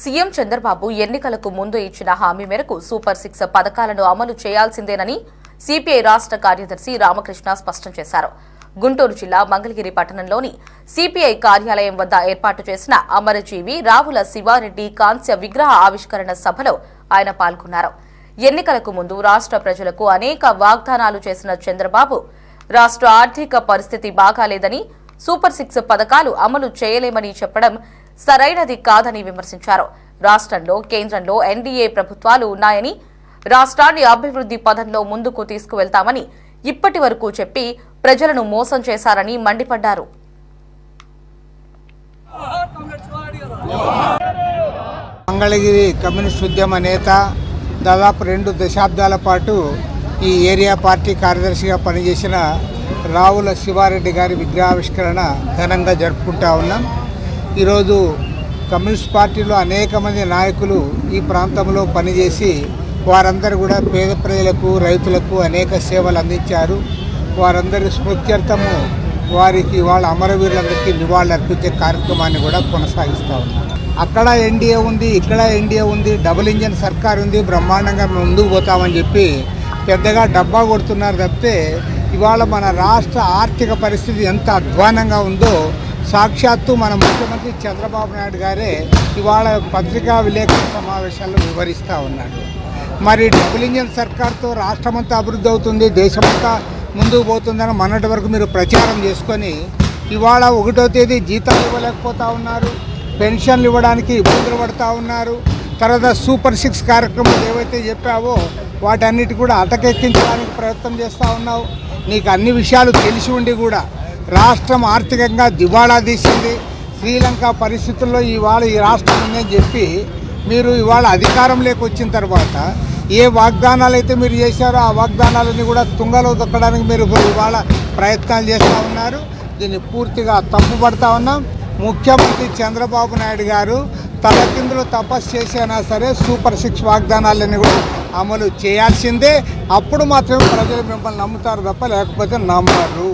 CM Chandrababu ఎన్నికలకు ముందు ఇచ్చిన హామీ మేరకు సూపర్ సిక్స్ పథకాలను అమలు చేయాల్సిందేనని సిపిఐ రాష్ట్ర కార్యదర్శి రామకృష్ణ స్పష్టం చేశారు. గుంటూరు జిల్లా మంగళగిరి పట్టణంలోని సిపిఐ కార్యాలయం వద్ద ఏర్పాటు చేసిన అమరజీవి రావుల శివారెడ్డి కాంస్య విగ్రహ ఆవిష్కరణ సభలో ఆయన పాల్గొన్నారు. ఎన్నికలకు ముందు రాష్ట్ర ప్రజలకు అనేక వాగ్దానాలు చేసిన చంద్రబాబు రాష్ట్ర ఆర్థిక పరిస్థితి బాగాలేదని సూపర్ సిక్స్ పథకాలు అమలు చేయలేమని చెప్పడం సరైనది కాదని విమర్శించారు. రాష్ట్రంలో కేంద్రంలో ఎన్డీఏ ప్రభుత్వాలు ఉన్నాయని రాష్ట్రాన్ని అభివృద్ధి పథంలో ముందుకు తీసుకువెళ్తామని ఇప్పటి వరకు చెప్పి ప్రజలను మోసం చేశారని మండిపడ్డారు. మంగళగిరి కమ్యూనిస్ట్ ఉద్యమ నేత దాదాపు రెండు దశాబ్దాల పాటు ఈ ఏరియా పార్టీ కార్యదర్శిగా పనిచేసిన రావుల శివారెడ్డి గారి విగ్రహావిష్కరణ ఘనంగా జరుపుకుంటా ఉన్నాం. ఈరోజు కమ్యూనిస్ట్ పార్టీలో అనేక మంది నాయకులు ఈ ప్రాంతంలో పనిచేసి వారందరూ కూడా పేద ప్రజలకు రైతులకు అనేక సేవలు అందించారు. వారందరి స్మృత్యర్థము వారికి వాళ్ళ అమరవీరులందరికీ నివాళులు అర్పించే కార్యక్రమాన్ని కూడా కొనసాగిస్తూ ఉన్నారు అక్కడ ఎన్డీఏ ఉంది ఇక్కడ ఎన్డీఏ ఉంది డబుల్ ఇంజన్ సర్కార్ ఉంది బ్రహ్మాండంగా మేము ముందుకు పోతామని చెప్పి పెద్దగా డబ్బా కొడుతున్నారు తప్పితే ఇవాళ మన రాష్ట్ర ఆర్థిక పరిస్థితి ఎంత అధ్వానంగా ఉందో సాక్షాత్తు మన ముఖ్యమంత్రి చంద్రబాబు నాయుడు గారే ఇవాళ పత్రికా విలేకరుల సమావేశాల్లో వివరిస్తూ ఉన్నాడు. మరి డబుల్ ఇంజన్ సర్కార్తో రాష్ట్రమంతా అభివృద్ధి అవుతుంది దేశమంతా ముందుకు పోతుందని మొన్నటి వరకు మీరు ప్రచారం చేసుకొని ఇవాళ ఒకటో తేదీ జీతాలు ఇవ్వలేకపోతా ఉన్నారు పెన్షన్లు ఇవ్వడానికి ఇబ్బందులు పడుతూ ఉన్నారు. తర్వాత సూపర్ సిక్స్ కార్యక్రమాలు ఏవైతే చెప్పావో వాటన్నిటి కూడా అటకెక్కించడానికి ప్రయత్నం చేస్తూ ఉన్నావు. నీకు అన్ని విషయాలు తెలిసి ఉండి కూడా రాష్ట్రం ఆర్థికంగా దివాళా తీసింది. శ్రీలంక పరిస్థితుల్లో ఇవాళ ఈ రాష్ట్రం ఉందని చెప్పి మీరు ఇవాళ అధికారంలోకి వచ్చిన తర్వాత ఏ వాగ్దానాలు అయితే మీరు చేశారో ఆ వాగ్దానాలని కూడా తుంగలో దొక్కడానికి మీరు ఇవాళ ప్రయత్నాలు చేస్తూ ఉన్నారు. దీన్ని పూర్తిగా తప్పుపడతా ఉన్నాం. ముఖ్యమంత్రి చంద్రబాబు నాయుడు గారు తలకిందులు తపస్సు చేసినా సరే సూపర్ సిక్స్ వాగ్దానాలన్నీ కూడా అమలు చేయాల్సిందే. అప్పుడు మాత్రమే ప్రజలు మిమ్మల్ని నమ్ముతారు తప్ప లేకపోతే నమ్మరు.